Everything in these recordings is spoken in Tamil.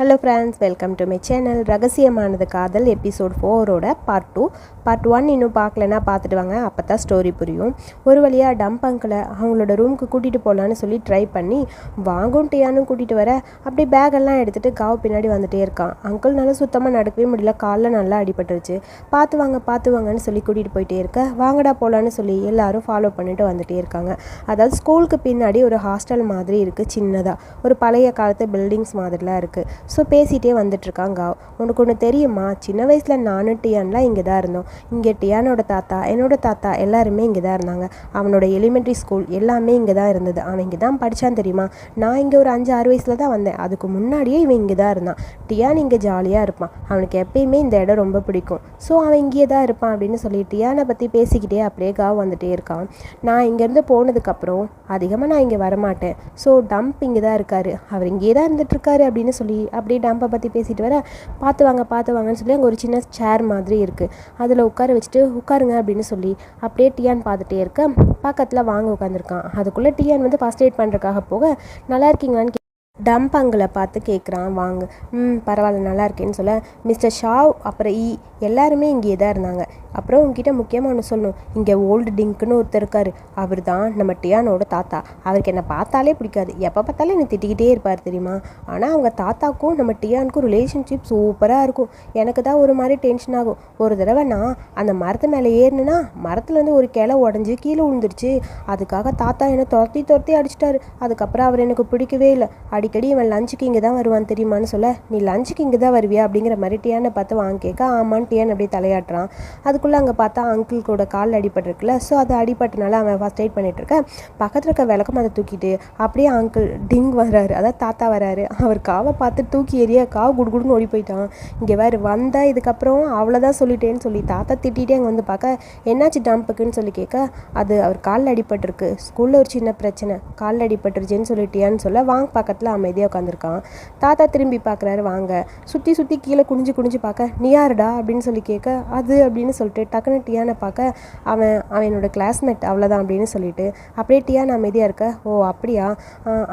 Hello friends welcome to my channel ரகசியமானது காதல் எபிசோட் ஃபோரோட பார்ட் டூ பார்ட் ஒன் இன்னும் பார்க்கலன்னா பார்த்துட்டு வாங்க அப்போ தான் ஸ்டோரி புரியும். ஒரு வழியாக டம்ப் அங்கிளை அவங்களோட ரூமுக்கு கூட்டிகிட்டு போகலான்னு சொல்லி ட்ரை பண்ணி வாங்கும் கூட்டிகிட்டு வர. அப்படியே பேக்கெல்லாம் எடுத்துகிட்டு காவு பின்னாடி வந்துட்டே இருக்கான். அங்கிள்னால சுத்தமாக நடக்கவே முடியல காலில் நல்லா அடிபட்டுருச்சு. பார்த்து வாங்க பார்த்து வாங்கன்னு சொல்லி கூட்டிகிட்டு போயிட்டே இருக்க. வாங்கடா போகலான்னு சொல்லி எல்லாரும் ஃபாலோ பண்ணிட்டு வந்துகிட்டே இருக்காங்க. அதாவது ஸ்கூலுக்கு பின்னாடி ஒரு ஹாஸ்டல் மாதிரி இருக்குது சின்னதாக ஒரு பழைய காலத்து பில்டிங்ஸ் மாதிரிலாம் இருக்குது ஸோ பேசிகிட்டே வந்துட்டுருக்கான் உனக்கு ஒன்று தெரியுமா? சின்ன வயசில் நானும் டியான்லாம் இங்கே தான் இருந்தோம். இங்கே டியானோட தாத்தா என்னோட தாத்தா எல்லாருமே இங்கே தான் இருந்தாங்க. அவனோட எலிமெண்ட்ரி ஸ்கூல் எல்லாமே இங்கே தான் இருந்தது. அவன் இங்கே தான் படித்தான் தெரியுமா? நான் இங்கே ஒரு அஞ்சு ஆறு வயசில் தான் வந்தேன். அதுக்கு முன்னாடியே இவன் இங்கே தான் இருந்தான். டியான் இங்கே ஜாலியாக இருப்பான். அவனுக்கு எப்பயுமே இந்த இடம் ரொம்ப பிடிக்கும். ஸோ அவன் இங்கேயே தான் இருப்பான் அப்படின்னு சொல்லி டியானை பற்றி பேசிக்கிட்டே அப்படியே காவ் வந்துட்டே இருக்கான். நான் இங்கேருந்து போனதுக்கப்புறம் அதிகமாக நான் இங்கே வரமாட்டேன். ஸோ டம்ப் இங்கே தான் இருக்காரு. அவர் இங்கேயே தான் இருந்துட்டுருக்காரு அப்படின்னு சொல்லி அப்படியே டம்பை பற்றி பேசிட்டு வர பார்த்து வாங்க பார்த்து வாங்கன்னு சொல்லி அங்கே ஒரு சின்ன சேர் மாதிரி இருக்குது அதில் உட்கார வச்சுட்டு உட்காருங்க அப்படின்னு சொல்லி அப்படியே டியான் பார்த்துட்டே இருக்க. பக்கத்தில் வாங்க உட்காந்துருக்கான் அதுக்குள்ளே டியான் வந்து ஃபஸ்ட் எய்ட் பண்ணுறக்காக போக நல்லா இருக்கீங்களான்னு கே- டம்ப் அங்கிளை பார்த்து கேட்குறான் வாங்க. ம் பரவாயில்ல நல்லா இருக்கேன்னு சொல்ல. மிஸ்டர் ஷாவ் அப்புறம் இ எல்லாருமே இங்கேயே தான் இருந்தாங்க. அப்புறம் உங்ககிட்ட முக்கியமாக ஒன்று சொல்லணும். இங்கே ஓல்டு டிங்க்குன்னு ஒருத்தர் இருக்கார். அவர் தான் நம்ம டியானோட தாத்தா. அவருக்கு என்னை பார்த்தாலே பிடிக்காது. எப்போ பார்த்தாலும் என்னை திட்டிக்கிட்டே இருப்பார் தெரியுமா? ஆனால் அவங்க தாத்தாக்கும் நம்ம டியானுக்கும் ரிலேஷன்ஷிப் சூப்பராக இருக்கும். எனக்கு தான் ஒரு மாதிரி டென்ஷன் ஆகும். ஒரு தடவை நான் அந்த மரத்து மேலே ஏறினேன்னா மரத்துலேருந்து ஒரு கிளை உடஞ்சி கீழே விழுந்துருச்சு. அதுக்காக தாத்தா என்னை துரத்தி துரத்தி அடிச்சிட்டாரு. அதுக்கப்புறம் அவர் எனக்கு பிடிக்கவே இல்லை. அடி அடிக்கடி இவன் லஞ்சுக்கு இங்கே தான் வருவான் தெரியுமான்னு சொல்ல நீ லஞ்சுக்கு இங்கே தான் வருவியா? அப்படிங்கிற மாதிரி டியானை பார்த்து வாங்க கேட்க ஆமான்னு டியான் அப்படியே தலையாட்டுறான். அதுக்குள்ளே அங்கே பார்த்தா அங்கிள் கூட கால் அடிபட்டிருக்குல்ல ஸோ அது அடிபட்டனால அவன் ஃபஸ்ட் எய்ட் பண்ணிட்டு இருக்க பக்கத்தில் இருக்க விளக்கம் அதை தூக்கிட்டு அப்படியே அங்கிள் டிங் வராரு அதாவது தாத்தா வராரு அவர் காவை பார்த்து தூக்கி எறிய காவு குடுகுடுன்னு ஓடி போயிட்டான். இங்கே வேறு வந்தால் இதுக்கப்புறம் அவ்வளோதான் சொல்லிட்டேன்னு சொல்லி தாத்தா திட்டிகிட்டே அங்கே வந்து பார்க்க என்னாச்சு டம்ப்புக்குன்னு சொல்லி கேட்க அது அவர் காலில் அடிபட்டிருக்கு. ஸ்கூலில் ஒரு சின்ன பிரச்சனை. காலில் அடிபட்டுருச்சுன்னு சொல்லிட்டியான்னு சொல்ல வாங்க பக்கத்தில் அமைதியாக உட்காந்துருக்கான் தாத்தா திரும்பி பார்க்குறாரு வாங்க. சுற்றி சுற்றி கீழே குனிஞ்சு குனிஞ்சு பார்க்க நீ யாருடா? அப்படின்னு சொல்லி கேட்க அது அப்படின்னு சொல்லிட்டு டக்குன்னு டியானை பார்க்க அவன் அவனோட கிளாஸ்மேட் அவ்வளோதான் அப்படின்னு சொல்லிட்டு அப்படியே டியான் அமைதியாக இருக்க. ஓ அப்படியா?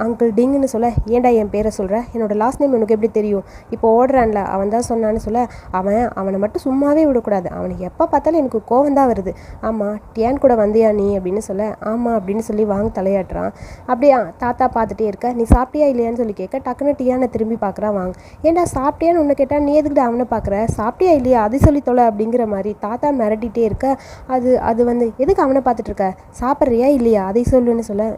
அங்கிள் டிங்குன்னு சொல்ல ஏன்டா என் பேரை சொல்கிற என்னோட லாஸ்ட் நேம் உனக்கு எப்படி தெரியும்? இப்போ ஓடுறான்ல அவன் தான் சொன்னான்னு சொல்ல அவன் அவனை மட்டும் சும்மாவே விடக்கூடாது. அவனுக்கு எப்போ பார்த்தாலும் எனக்கு கோவம் தான் வருது. ஆமாம் டியான் கூட வந்தியா நீ? அப்படின்னு சொல்ல ஆமாம் அப்படின்னு சொல்லி வாங்க தலையாட்டுறான். அப்படியா தாத்தா பார்த்துட்டே இருக்க நீ சாப்பிட்டியா சொல்லி கேட்க டக்குன்னு டியானை திரும்பி பார்க்குறான் வாங்க. ஏன்டா சாப்பிட்டியான்னு ஒன்று கேட்டால் நீ எதுக்கிட்ட அவனை பார்க்குற? சாப்பிட்டியா இல்லையா? அது சொல்லி தொலை அப்படிங்கிற மாதிரி தாத்தா மிரட்டிகிட்டே இருக்க அது அது வந்து எதுக்கு அவனை பார்த்துட்டு இருக்க? சாப்பிட்றியா இல்லையா? அதை சொல்லுன்னு சொல்ல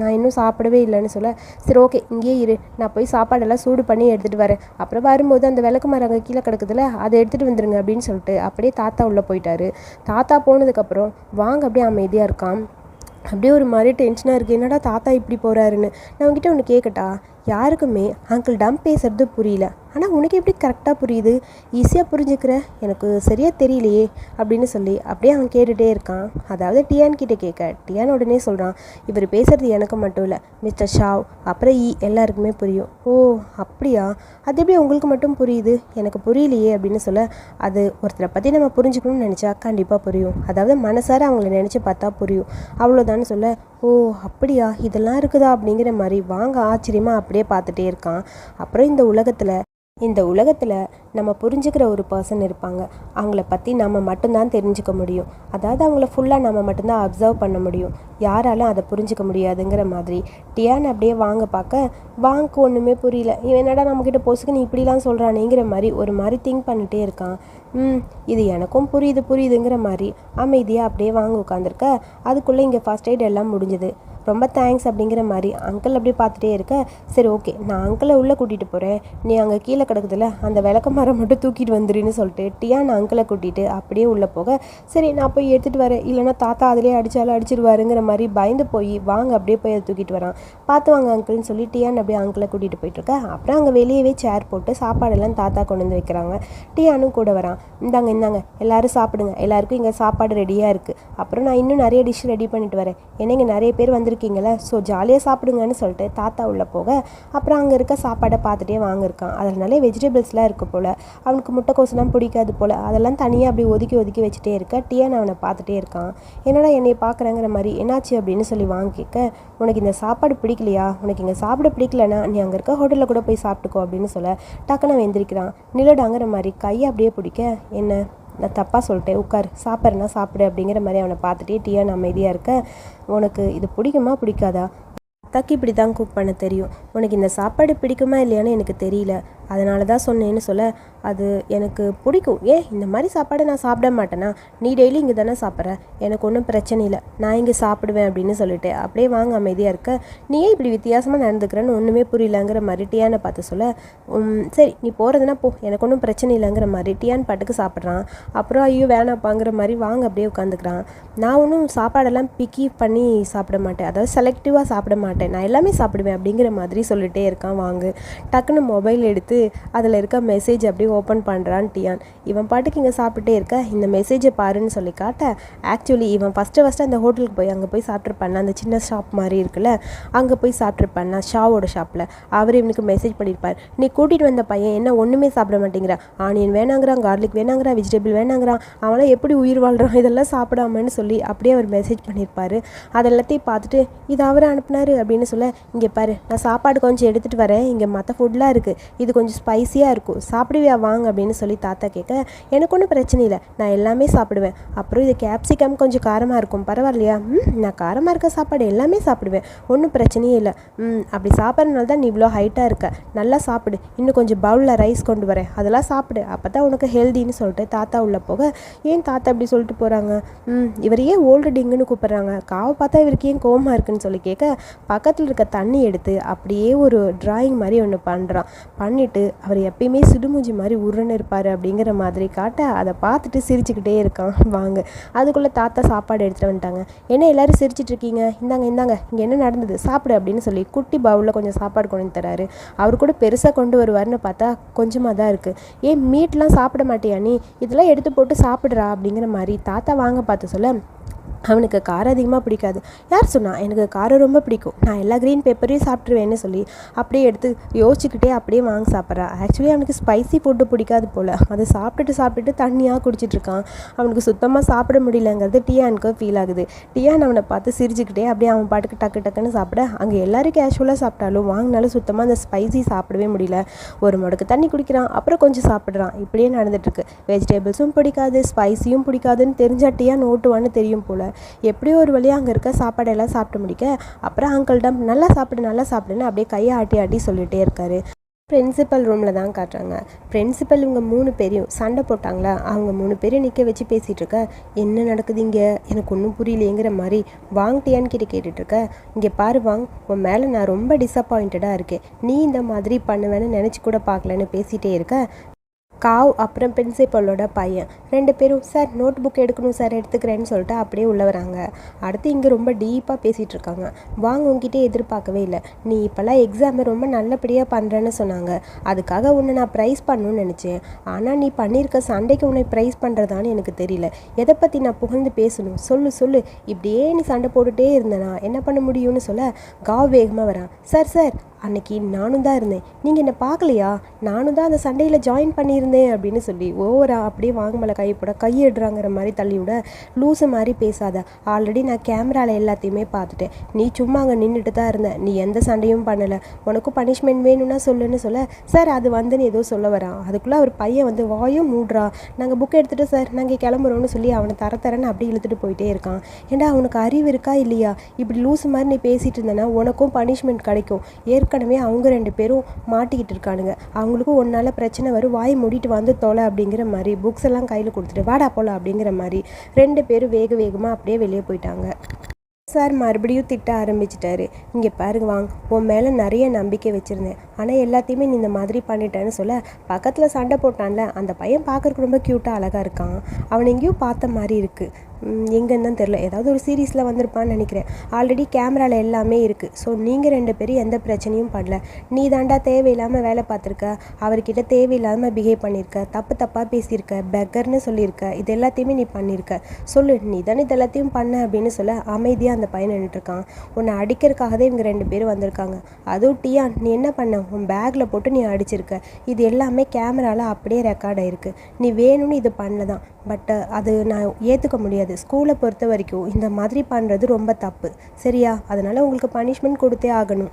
நான் இன்னும் சாப்பிடவே இல்லைன்னு சொல்ல சரி ஓகே இங்கேயே இரு. நான் போய் சாப்பாடெல்லாம் சூடு பண்ணி எடுத்துகிட்டு வரேன். அப்புறம் வரும்போது அந்த விளக்கு மரம் அங்கே கீழே கிடக்குதுல அதை எடுத்துகிட்டு வந்துருங்க அப்படின்னு சொல்லிட்டு அப்படியே தாத்தா உள்ளே போயிட்டாரு. தாத்தா போனதுக்கப்புறம் வாங்க அப்படியே அமைதியாக இருக்கான். அப்படியே ஒரு மாதிரி டென்ஷனாக இருக்குது என்னடா தாத்தா இப்படி போகிறாருன்னு நான் உங்ககிட்ட ஒன்று கேட்கட்டா? யாருக்குமே அங்கிள் டம் பேசுறது புரியல. ஆனால் உனக்கு எப்படி கரெக்டாக புரியுது? ஈஸியாக புரிஞ்சுக்கிற? எனக்கு சரியாக தெரியலையே அப்படின்னு சொல்லி அப்படியே அவன் கேட்டுகிட்டே இருக்கான். அதாவது டியான் கிட்டே கேட்க டியான் உடனே சொல்கிறான் இவர் பேசுகிறது எனக்கு மட்டும் இல்லை மிஸ்டர் ஷாவ் அப்புறம் ஈ எல்லாருக்குமே புரியும். ஓ அப்படியா? அது எப்படி உங்களுக்கு மட்டும் புரியுது? எனக்கு புரியலையே அப்படின்னு சொல்ல அது ஒருத்தரை பற்றி நம்ம புரிஞ்சுக்கணும்னு நினச்சா கண்டிப்பாக புரியும். அதாவது மனசார அவங்கள நினச்சி பார்த்தா புரியும். அவ்வளோதான்னு சொல்ல ஓ அப்படியா? இதெல்லாம் இருக்குதா? அப்படிங்கிற மாதிரி வாங்க ஆச்சரியமாக அப்படியே பார்த்துட்டே இருக்கான். அப்புறம் இந்த உலகத்தில் இந்த உலகத்தில் நம்ம புரிஞ்சுக்கிற ஒரு பர்சன் இருப்பாங்க. அவங்கள பற்றி நம்ம மட்டும்தான் தெரிஞ்சுக்க முடியும். அதாவது அவங்கள ஃபுல்லாக நம்ம மட்டும்தான் அப்சர்வ் பண்ண முடியும். யாராலும் அதை புரிஞ்சுக்க முடியாதுங்கிற மாதிரி. டியான் அப்படியே வாங்க பார்க்க வாங்க்கு ஒன்றுமே புரியல. இவன் என்னடா நம்மக்கிட்ட பொசுக்கு நீ இப்படிலாம் சொல்கிறானேங்கிற மாதிரி ஒரு மாதிரி திங்க் பண்ணிகிட்டே இருக்கான். ம் இது எனக்கும் புரியுது புரியுதுங்கிற மாதிரி அமைதியாக அப்படியே வாங்க உட்காந்துருக்க அதுக்குள்ளே இங்கே ஃபர்ஸ்ட் எய்ட் எல்லாம் முடிஞ்சுது. ரொம்ப தேங்க்ஸ் அப்படிங்கிற மாதிரி அங்கிள் அப்படியே பார்த்துட்டே இருக்க சரி ஓகே நான் அங்கிளை உள்ளே கூட்டிகிட்டு போகிறேன் நீ அங்கே கீழே கிடக்குதுல அந்த விளக்க மரம் மட்டும் தூக்கிட்டு வந்துருன்னு சொல்லிட்டு டியான் அங்கிளை கூட்டிகிட்டு அப்படியே உள்ளே போக சரி நான் போய் எடுத்துகிட்டு வரேன். இல்லைன்னா தாத்தா அதிலே அடித்தாலும் அடிச்சிருவாருங்கிற மாதிரி பயந்து போய் வாங்க அப்படியே போய் அதை தூக்கிட்டு வரான். பார்த்து வாங்க அங்கிள்னு சொல்லி டியான் அப்படியே அங்கிளை கூட்டிகிட்டு போயிட்டுருக்க அப்புறம் அங்கே வெளியவே சேர் போட்டு சாப்பாடெல்லாம் தாத்தா கொண்டு வந்து வைக்கிறாங்க. டியானும் கூட வரான். இந்தாங்க இந்தாங்க எல்லோரும் சாப்பிடுங்க. எல்லாருக்கும் இங்கே சாப்பாடு ரெடியாக இருக்குது அப்புறம் நான் இன்னும் நிறைய டிஷ் ரெடி பண்ணிட்டு வரேன். ஏன்னா இங்கே நிறைய பேர் வந்து வந்திருக்கீங்களே ஸோ ஜாலியாக சாப்பிடுங்கன்னு சொல்லிட்டு தாத்தா உள்ளே போக அப்புறம் அங்கே இருக்க சாப்பாடை பார்த்துட்டே வாங்கியிருக்கான். அதனாலே வெஜிடபிள்ஸ்லாம் இருக்குது போல். அவனுக்கு முட்டைக்கோசுலாம் பிடிக்காது போல். அதெல்லாம் தனியாக அப்படி ஒதுக்கி ஒதுக்கி வச்சுட்டே இருக்க டியன் அவனை பார்த்துட்டே இருக்கான். என்னடா என்னை பார்க்குறேங்கிற மாதிரி என்னாச்சு? அப்படின்னு சொல்லி வாங்கிக்க உனக்கு இந்த சாப்பாடு பிடிக்கலையா? உனக்கு இங்கே சாப்பிட பிடிக்கலனா நீ அங்கே இருக்க ஹோட்டலில் கூட போய் சாப்பிட்டுக்கோ அப்படின்னு சொல்ல டக்குன்னு அவன் எந்திரிக்கிறான். நிலடாங்கிற மாதிரி கையை அப்படியே பிடிக்க என்ன? நான் தப்பாக சொல்லிட்டேன். உட்கார். சாப்பிட்றனா சாப்பிடு அப்படிங்கிற மாதிரி அவனை பார்த்துட்டே டியான் அமைதியாக இருக்க? உனக்கு இது பிடிக்குமா பிடிக்காதா? அத்தாக்கு இப்படி தான் குக் பண்ண தெரியும். உனக்கு இந்த சாப்பாடு பிடிக்குமா இல்லையான்னு எனக்கு தெரியல. அதனால தான் சொன்னேன்னு சொல்ல அது எனக்கு பிடிக்கும். ஏன் இந்த மாதிரி சாப்பாடை நான் சாப்பிட மாட்டேனா? நீ டெய்லி இங்கே தானே சாப்பிட்ற? எனக்கு ஒன்றும் பிரச்சனை இல்லை. நான் இங்கே சாப்பிடுவேன் அப்படின்னு சொல்லிட்டு. அப்படியே வாங்க அமைதியாக இருக்க. நீயே இப்படி வித்தியாசமாக நடந்துக்கிறேன்னு ஒன்றுமே புரியலங்கிற மாதிரி டியானை பார்த்து சொல்ல சரி நீ போகிறதுனா போ. எனக்கு ஒன்றும் பிரச்சனை இல்லைங்கிற மாதிரி டியான் பாட்டுக்கு சாப்பிட்றான். அப்புறம் ஐயோ வேணாப்பாங்கிற மாதிரி வாங்க அப்படியே உட்காந்துக்கிறான். நான் ஒன்றும் சாப்பாடெல்லாம் பிக்கி பண்ணி சாப்பிட மாட்டேன். அதாவது செலக்டிவாக சாப்பிட மாட்டேன். நான் எல்லாமே சாப்பிடுவேன் அப்படிங்கிற மாதிரி சொல்லிட்டே இருக்கான். வாங்கு. டக்குன்னு மொபைல் எடுத்து அதில் இருக்க மெசேஜ் அப்படியே ஓப்பன் பண்ணுறான் டியான். இவன் பாட்டுக்கு இங்கே சாப்பிட்டுட்டே இருக்க? இந்த மெசேஜை பாருன்னு சொல்லி காட்ட ஆக்சுவலி இவன் ஃபஸ்ட்டு ஃபஸ்ட்டு அந்த ஹோட்டலுக்கு போய் அங்கே போய் சாப்பிட்ருப்பான் அந்த சின்ன ஷாப் மாதிரி இருக்குல்ல அங்கே போய் சாப்பிட்ருப்பான் ஷாவோட ஷாப்பில் அவர் இவனுக்கு மெசேஜ் பண்ணியிருப்பார் நீ கூட்டிகிட்டு வந்த பையன் என்ன ஒன்றுமே சாப்பிட மாட்டேங்கிறான் ஆனியன் வேணாங்கிறான் கார்லிக் வேணாங்கிறான் வெஜிடபிள் வேணாங்கிறான். அவனால் எப்படி உயிர் வாழ்கிறான் இதெல்லாம் சாப்பிடாமன்னு சொல்லி அப்படியே அவர் மெசேஜ் பண்ணியிருப்பாரு அதெல்லாத்தையும் பார்த்துட்டு இது அவர் அனுப்புனார் அப்படின்னு சொல்ல இங்கே பாரு நான் சாப்பாடு கொஞ்சம் எடுத்துகிட்டு வரேன். இங்கே மற்ற ஃபுட்லாம் இருக்குது இது கொஞ்சம் கொஞ்சம் ஸ்பைசியாக இருக்கும். சாப்பிடுவியா? வாங்க அப்படின்னு சொல்லி தாத்தா கேட்க எனக்கு ஒன்றும் பிரச்சனை இல்லை. நான் எல்லாமே சாப்பிடுவேன். அப்புறம் இது கேப்சிகம் கொஞ்சம் காரமாக இருக்கும். பரவாயில்லையா? ம் நான் காரமாக இருக்க சாப்பாடு எல்லாமே சாப்பிடுவேன். ஒன்றும் பிரச்சனையே இல்லை. ம் அப்படி சாப்பிட்றதுனால தான் நீ இவ்வளோ ஹைட்டாக இருக்க. நல்லா சாப்பிடு. இன்னும் கொஞ்சம் பவுலில் ரைஸ் கொண்டு வரேன். அதெல்லாம் சாப்பிடு. அப்போ தான் உனக்கு ஹெல்தின்னு சொல்லிட்டு தாத்தா உள்ளே போக ஏன் தாத்தா அப்படி சொல்லிட்டு போகிறாங்க ம் இவர் ஏன் ஓல்டு டிங்குன்னு கூப்பிட்றாங்க? காவை பார்த்தா இவருக்கு ஏன் கோமா இருக்குன்னு சொல்லி கேட்க பக்கத்தில் இருக்க தண்ணி எடுத்து அப்படியே ஒரு டிராயிங் மாதிரி ஒன்று பண்ணுறான் காட்டு அவர் எப்பயுமே சிடுமூஞ்சி மாதிரி உருன்னு இருப்பார் அப்படிங்கிற மாதிரி காட்ட அதை பார்த்துட்டு சிரிச்சுக்கிட்டே இருக்கான். வாங்க. அதுக்குள்ளே தாத்தா சாப்பாடு எடுத்துகிட்டு வந்துட்டாங்க. என்ன எல்லாரும் சிரிச்சிட்டு இருக்கீங்க? இந்தாங்க இந்தாங்க. இங்கே என்ன நடந்தது? சாப்பிடு அப்படின்னு சொல்லி குட்டி பவுலில் கொஞ்சம் சாப்பாடு கொண்டு வந்து தராரு. அவர் கூட பெருசாக கொண்டு வருவார்னு பார்த்தா கொஞ்சமாக தான் இருக்குது ஏன் மீட்லாம் சாப்பிட மாட்டியா நீ? இதெல்லாம் எடுத்து போட்டு சாப்பிட்றா அப்படிங்கிற மாதிரி தாத்தா வாங்க பார்த்து சொல்ல அவனுக்கு காரம் அதிகமாக பிடிக்காது. யார் சொன்னா எனக்கு காரம் ரொம்ப பிடிக்கும். நான் எல்லா க்ரீன் பேப்பரையும் சாப்பிட்ருவேன்னு சொல்லி அப்படியே எடுத்து யோசிச்சுக்கிட்டே அப்படியே வாங்கி சாப்பிட்றான் ஆக்சுவலி அவனுக்கு ஸ்பைசி ஃபுட்டு பிடிக்காது போல். அதை சாப்பிட்டுட்டு சாப்பிட்டுட்டு தண்ணியாக குடிச்சிட்டு இருக்கான். அவனுக்கு சுத்தமாக சாப்பிட முடியலங்கிறது டியானுக்கு ஃபீல் ஆகுது. டியான் அவனை பார்த்து சிரிச்சுக்கிட்டே அப்படியே அவன் பாட்டுக்கு டக்கு டக்குன்னு சாப்பிட அங்கே எல்லோரும் கேஷுவலாக சாப்பிட்டாலும் வாங்கினாலும் சுத்தமாக அந்த ஸ்பைசி சாப்பிடவே முடியல. ஒரு முடக்கு தண்ணி குடிக்கிறான் அப்புறம் கொஞ்சம் சாப்பிட்றான். இப்படியே நடந்துட்டுருக்கு வெஜிடபிள்ஸும் பிடிக்காது ஸ்பைசியும் பிடிக்காதுன்னு தெரிஞ்சா நோட்டுவான்னு தெரியும் போல். எப்படியோ ஒரு வழியாக அங்கே இருக்க சாப்பாடெல்லாம் சாப்பிட்டு முடிக்க அப்புறம் அங்கிள்டம் நல்லா சாப்பிடு நல்லா சாப்பிடுன்னு அப்படியே கையை ஆட்டி ஆட்டி சொல்லிகிட்டே இருக்காரு. பிரின்சிபல் ரூமில் தான் காட்டுறாங்க. பிரின்சிபல் இவங்க மூணு பேரையும் சண்டை போட்டாங்களா? அவங்க மூணு பேரையும் நிற்க வச்சு பேசிகிட்டு இருக்க என்ன நடக்குது இங்கே? எனக்கு ஒன்றும் புரியலையேங்கிற மாதிரி வாங்கிட்டியான்னு கிட்ட கேட்டுட்ருக்க இங்கே பாரு வாங் உன் மேலே நான் ரொம்ப டிசப்பாயிண்டடாக இருக்கேன். நீ இந்த மாதிரி பண்ணுவேன்னு நினச்சி கூட பார்க்கலன்னு பேசிகிட்டே இருக்க காவ் அப்புறம் பிரின்சிபலோட பையன். ரெண்டு பேரும் சார் நோட் புக் எடுக்கணும் சார் எடுத்துக்கிறேன்னு சொல்லிட்டு அப்படியே உள்ள வராங்க. அடுத்து இங்கே ரொம்ப டீப்பாக பேசிகிட்டு இருக்காங்க. வாங்க உங்ககிட்ட எதிர்பார்க்கவே இல்லை. நீ இப்போல்லாம் எக்ஸாமை ரொம்ப நல்லபடியாக பண்ணுறேன்னு சொன்னாங்க. அதுக்காக உன்னை நான் ப்ரைஸ் பண்ணணும்னு நினச்சேன். ஆனால் நீ பண்ணியிருக்க சண்டைக்கு உன்னை ப்ரைஸ் பண்ணுறதான்னு எனக்கு தெரியல. எதை பற்றி நான் புகழ்ந்து பேசணும்? சொல்லு சொல்லு. இப்படியே நீ சண்டை போட்டுகிட்டே இருந்தேனா என்ன பண்ண முடியும்னு சொல்ல காவ் வேகமாக வரான். சார் சார் அன்னைக்கு நானும் தான் இருந்தேன். நீங்கள் என்னை பார்க்கலையா? நானும் தான் அந்த சண்டையில் ஜாயின் பண்ணியிருந்தேன். அப்படின்னு சொல்லி ஓவரா அப்படியே வாங்க மேலே கை போட கையிடுறாங்கிற மாதிரி தள்ளி விட லூசு மாதிரி பேசாத. ஆல்ரெடி நான் கேமராவில் எல்லாத்தையுமே பார்த்துட்டேன். நீ சும்மா அங்கே நின்றுட்டு தான் இருந்த. நீ எந்த சண்டையும் பண்ணலை. உனக்கும் பனிஷ்மெண்ட் வேணும்னா சொல்லுன்னு சொல்ல சார் அது வந்துன்னு ஏதோ சொல்ல வரான். அதுக்குள்ளே அவர் பையன் வந்து வாயும் மூடுறா. நாங்கள் புக் எடுத்துகிட்டு சார் நாங்கள் கிளம்புறோம்னு சொல்லி அவனை தர தரன்னு அப்படியே இழுத்துட்டு போயிட்டே இருக்கான். ஏண்டா அவனுக்கு அறிவு இருக்கா இல்லையா? இப்படி லூசு மாதிரி நீ பேசிகிட்டு இருந்தேன்னா உனக்கும் பனிஷ்மெண்ட் கிடைக்கும். ஏற்கனவே அவங்க ரெண்டு பேரும் மாட்டிக்கிட்டு இருக்கானுங்க. அவங்களுக்கும் ஒன்றால் பிரச்சனை வரும். வாய் மூடி மூடிட்டு வந்து தொலை அப்படிங்கிற மாதிரி புக்ஸ் எல்லாம் கையில் கொடுத்துட்டு வாடா போல அப்படிங்கிற மாதிரி ரெண்டு பேரும் வேக வேகமாக அப்படியே வெளியே போயிட்டாங்க. சார் மறுபடியும் திட்ட ஆரம்பிச்சிட்டாரு. இங்கே பாருங்க வாங்க உன் மேலே நிறைய நம்பிக்கை வச்சுருந்தேன். ஆனால் எல்லாத்தையுமே நீ இந்த மாதிரி பண்ணிட்டேன்னு சொல்ல பக்கத்தில் சண்டை போட்டான்ல அந்த பையன் பார்க்குறக்கு ரொம்ப க்யூட்டாக அழகாக இருக்கான். அவனை எங்கேயும் பார்த்த மாதிரி இருக்குது எங்கன்னு தான் தெரில ஏதாவது ஒரு சீரீஸில் வந்திருப்பான்னு நினைக்கிறேன். ஆல்ரெடி கேமராவில் எல்லாமே இருக்குது ஸோ நீங்கள் ரெண்டு பேரும் எந்த பிரச்சனையும் பண்ணல நீ தாண்டா தேவையில்லாமல் வேலை பார்த்துருக்க. அவர்கிட்ட தேவையில்லாமல் பிஹேவ் பண்ணியிருக்க தப்பு தப்பாக பேசியிருக்க. பெக்கர்னு சொல்லியிருக்க. இது எல்லாத்தையுமே நீ பண்ணியிருக்க சொல்லு நீ தானே இது எல்லாத்தையும் பண்ண அப்படின்னு சொல்ல அமைதியாக அந்த பையன் நின்றுட்டுருக்கான் உன்னை அடிக்கிறதுக்காகவே இவங்க ரெண்டு பேரும் வந்திருக்காங்க. அதுவும் டியா நீ என்ன பண்ண? உன் பேக்கில் போட்டு நீ அடிச்சிருக்க. இது எல்லாமே கேமராவில் அப்படியே ரெக்கார்ட் ஆயிருக்கு. நீ வேணும்னு இது பண்ணல தான் பட் அது நான் ஏற்றுக்க முடியாது. ஸ்கூலை பொறுத்த வரைக்கும் இந்த மாதிரி பண்ணுறது ரொம்ப தப்பு. சரியா? அதனால் உங்களுக்கு பனிஷ்மெண்ட் கொடுத்தே ஆகணும்.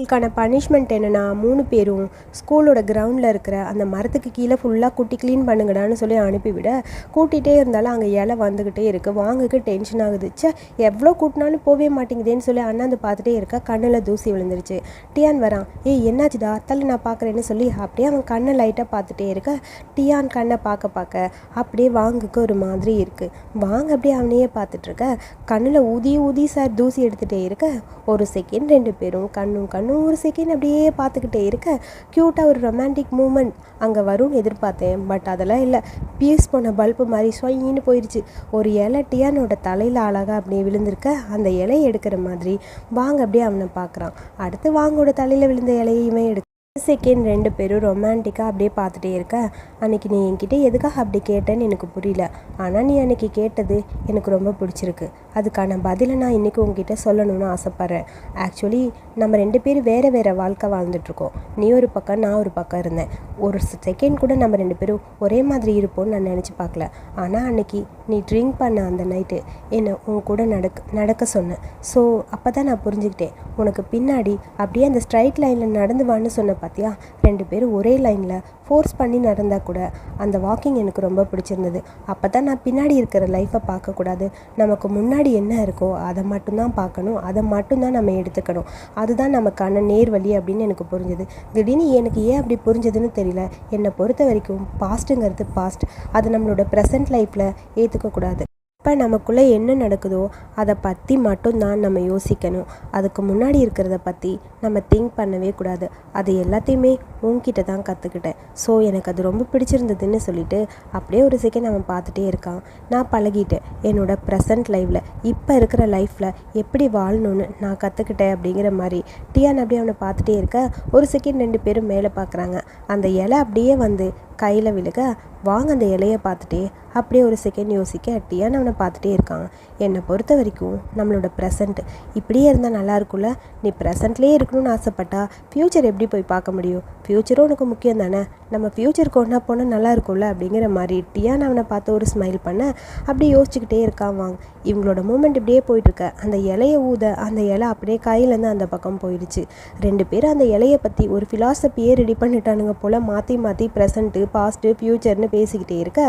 இதுக்கான பனிஷ்மெண்ட் என்னென்னா மூணு பேரும் ஸ்கூலோட கிரவுண்டில் இருக்கிற அந்த மரத்துக்கு கீழே ஃபுல்லாக கூட்டி க்ளீன் பண்ணுங்கடான்னு சொல்லி அனுப்பிவிட கூட்டிகிட்டே இருந்தாலும் அங்கே இலை வந்துக்கிட்டே இருக்குது வாங்குக்கு டென்ஷன் ஆகுது. ச்சே எவ்வளோ கூட்டினாலும் போவே மாட்டேங்குதேன்னு சொல்லி அண்ணாந்து பார்த்துட்டே இருக்க கண்ணில் தூசி விழுந்துருச்சு. டியான் வரான் ஏய் என்னாச்சுடா? தள்ளு நான் பார்க்குறேன்னு சொல்லி அப்படியே அவன் கண்ணை லைட்டாக பார்த்துட்டே இருக்க டியான் கண்ணை பார்க்க பார்க்க அப்படியே வாங்குக்கு ஒரு மாதிரி இருக்குது வாங்க அப்படியே அவனையே பார்த்துட்ருக்க கண்ணில் ஊதி ஊதி சார் தூசி எடுத்துகிட்டே இருக்க. ஒரு செகண்ட் ரெண்டு பேரும் கண்ணும் கண்ணும் ஒரு செகண்ட் அப்படியே பார்த்துக்கிட்டே இருக்க. க்யூட்டாக ஒரு ரொமான்டிக் மூமெண்ட் அங்கே வரும்னு எதிர்பார்த்தேன். பட் அதெல்லாம் இல்லை. பீஸ் போன பல்பு மாதிரி சொயின்னு போயிடுச்சு ஒரு இலை டியானோட தலையில் அழகாக அப்படியே விழுந்திருக்க. அந்த இலையை எடுக்கிற மாதிரி வாங்க அப்படியே அவனை பார்க்குறான். அடுத்து வாங்கோட தலையில் விழுந்த இலையுமே எடுக்க செகண்ட் ரெண்டு பேரும் ரொமான்டிக்காக அப்படியே பார்த்துட்டே இருக்க. அன்னைக்கு நீ என்கிட்ட எதுக்காக அப்படி கேட்டேன்னு எனக்கு புரியல. ஆனால் நீ அன்னைக்கு கேட்டது எனக்கு ரொம்ப பிடிச்சிருக்கு. அதுக்கான பதிலை நான் இன்றைக்கி உங்ககிட்ட சொல்லணும்னு ஆசைப்பட்றேன். ஆக்சுவலி நம்ம ரெண்டு பேரும் வேறு வேறு வாழ்க்கை வாழ்ந்துட்டுருக்கோம் நீ ஒரு பக்கம் நான் ஒரு பக்கம் இருந்தேன். ஒரு செகண்ட் கூட நம்ம ரெண்டு பேரும் ஒரே மாதிரி இருப்போம்னு நான் நினச்சி பார்க்கல. ஆனால் அன்னைக்கு நீ ட்ரிங்க் பண்ண அந்த நைட்டு என்னை உன் கூட நடக்க நடக்க சொன்னேன் ஸோ அப்போ தான் நான் புரிஞ்சுக்கிட்டேன். உனக்கு பின்னாடி அப்படியே அந்த ஸ்ட்ரைட் லைனில் நடந்து வான்னு சொன்ன பார்த்தியா ரெண்டு பேரும் ஒரே லைனில் ஃபோர்ஸ் பண்ணி நடந்தால் கூட அந்த வாக்கிங் எனக்கு ரொம்ப பிடிச்சிருந்தது. அப்போ தான் நான் பின்னாடி இருக்கிற லைஃப்பை பார்க்கக்கூடாது நமக்கு முன்னாடி என்ன இருக்கோ அதை மட்டும்தான் பார்க்கணும். அதை மட்டும்தான் நம்ம எடுத்துக்கணும். அதுதான் நமக்கான நேர்வழி அப்படின்னு எனக்கு புரிஞ்சுது. திடீர்னு எனக்கு ஏன் அப்படி புரிஞ்சதுன்னு தெரியல. என்னை பொறுத்த வரைக்கும் பாஸ்ட்டுங்கிறது பாஸ்ட் அது நம்மளோட ப்ரெசன்ட் லைஃப்பில் ஏற்றுக்கக்கூடாது இப்போ நமக்குள்ளே என்ன நடக்குதோ அதை பற்றி மட்டும் தான் நம்ம யோசிக்கணும். அதுக்கு முன்னாடி இருக்கிறத பற்றி நம்ம திங்க் பண்ணவே கூடாது. அது எல்லாத்தையுமே உங்ககிட்ட தான் கற்றுக்கிட்டேன் ஸோ எனக்கு அது ரொம்ப பிடிச்சிருந்ததுன்னு சொல்லிட்டு அப்படியே ஒரு செகண்ட் அவன் பார்த்துட்டே இருக்கான். நான் பழகிட்டேன். என்னோட ப்ரெசன்ட் லைஃப்பில் இப்போ இருக்கிற லைஃப்பில் எப்படி வாழணும்னு நான் கற்றுக்கிட்டேன் அப்படிங்கிற மாதிரி. டியான் அப்படியே அவனை பார்த்துட்டே இருக்க. ஒரு செகண்ட் ரெண்டு பேரும் மேலே பார்க்குறாங்க அந்த இலை அப்படியே வந்து கையில் விழுக வாங்க அந்த இலையை பார்த்துட்டே அப்படியே ஒரு செகண்ட் யோசிக்க டியான் அவனை பார்த்துட்டே இருக்கான். என்னை பொறுத்த வரைக்கும் நம்மளோட ப்ரெசண்ட் இப்படியே இருந்தால் நல்லா இருக்கும்ல? நீ ப்ரெசண்ட்லேயே இருக்கணும்னு ஆசைப்பட்டா ஃப்யூச்சர் எப்படி போய் பார்க்க முடியும்? ஃப்யூச்சரும் உனக்கு முக்கியம் தானே? நம்ம ஃப்யூச்சருக்கு ஒன்றா போனால் நல்லா இருக்கும்ல? அப்படிங்கிற மாதிரி டியான் அவனை பார்த்து ஒரு ஸ்மைல் பண்ண அப்படியே யோசிச்சுக்கிட்டே இருக்கான் வாங்க இவங்களோட மூமெண்ட் இப்படியே போயிட்டுருக்க. அந்த இலையை ஊத அந்த இலை அப்படியே கையிலேருந்து அந்த பக்கம் போயிடுச்சு. ரெண்டு பேரும் அந்த இலையை பற்றி ஒரு ஃபிலாசபியே ரெடி பண்ணிட்டானுங்க போல் மாற்றி மாற்றி ப்ரெசண்ட்டு பாஸ்ட்டு ஃப்யூச்சர்னு பேசிக்கிட்டே இருக்க